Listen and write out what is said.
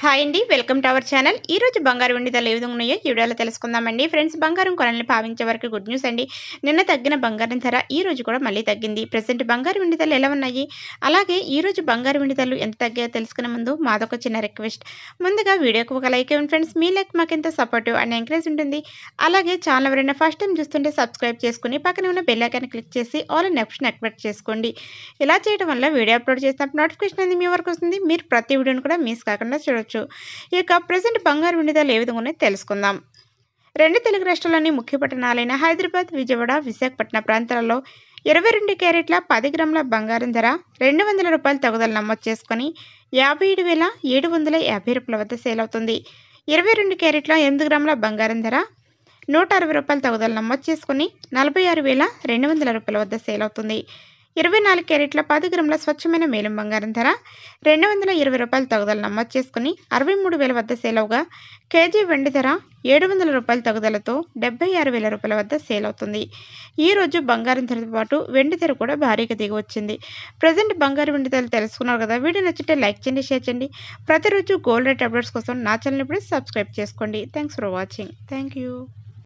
Hi అండి welcome to our channel ఈ రోజు బంగారు వెండి ధరలు ఏ విధంగా ఉన్నాయో ఈ వీడియోలో తెలుసుకుందామండి. ఫ్రెండ్స్ బంగారం కొనల్ని భావించే వరకు గుడ్ న్యూస్ అండి. నిన్న తగ్గిన బంగారం ధర ఈ రోజు కూడా మళ్ళీ తగ్గింది. ప్రజెంట్ బంగారు వెండి ధరలు ఎలా ఉన్నాయి? అలాగే ఈ రోజు బంగారు వెండి ధరలు ఎంత తగ్గాయో తెలుసుకునే ముందు మాదొక చిన్న రిక్వెస్ట్ ముందుగా వీడియోకి ఒక లైక్ ఇవ్వండి ఫ్రెండ్స్ మీ లైక్ మాకు ఎంతో సపోర్టివ్ అండ్ ఎంకరేజ్ ఉంటుంది. అలాగే ఛానల్ ఎవరైనా ఫస్ట్ టైం చూస్తుంటే సబ్స్క్రైబ్ చేసుకుని పక్కన ఉన్న బెల్ ఐకాన్ క్లిక్ చేసి ఆల్ అండ్ ఆప్షన్ యాక్టివేట్ చేసుకోండి. ఇలా చేయడం వల్ల వీడియో అప్లోడ్ చేసినప్పుడు నోటిఫికేషన్ అనేది మీ వరకు వస్తుంది. మీరు ప్రతి వీడియోని కూడా మిస్ కాకుండా చేసుకోవచ్చు ఇక ప్రజెంట్ బంగారు వినిదాలు ఏ విధంగా ఉన్నాయో తెలుసుకుందాం. రెండు తెలుగు రాష్ట్రాల్లోని ముఖ్య పట్టణాలైన హైదరాబాద్ విజయవాడ విశాఖపట్నం ప్రాంతాలలో ఇరవై రెండు క్యారెట్ల పది గ్రాముల బంగారం ధర రెండు వందల రూపాయలు తగుదల నమోదు చేసుకొని యాభై ఏడు వేల ఏడు వందల యాభై రూపాయల వద్ద సేల్ అవుతుంది. ఇరవై రెండు క్యారెట్ల ఎనిమిది గ్రాముల బంగారం ధర నూట అరవై రూపాయల తగుదల నమోదు చేసుకుని నలభై ఆరు వేల రెండు వందల రూపాయల వద్ద సేల్ అవుతుంది. ఇరవై నాలుగు క్యారెట్ల పది గ్రాముల స్వచ్ఛమైన మేలం బంగారం ధర రెండు వందల ఇరవై రూపాయల తగుదల నమోదు చేసుకుని అరవై మూడు వేల వద్ద సేల్ అవగా. కేజీ వెండి ధర ఏడు వందల రూపాయల తగుదలతో డెబ్బై ఆరు వేల రూపాయల వద్ద సేల్ అవుతుంది. ఈ రోజు బంగారం ధరతో పాటు వెండి ధర కూడా భారీగా దిగి వచ్చింది. ప్రజెంట్ బంగారు వెండి ధరలు తెలుసుకున్నారు కదా వీడియో నచ్చితే లైక్ చేయండి షేర్ చేయండి. ప్రతిరోజు గోల్డ్ రేట్ అప్డేట్స్ కోసం నా ఛానల్ ఇప్పుడు సబ్స్క్రైబ్ చేసుకోండి. Thanks for watching thank you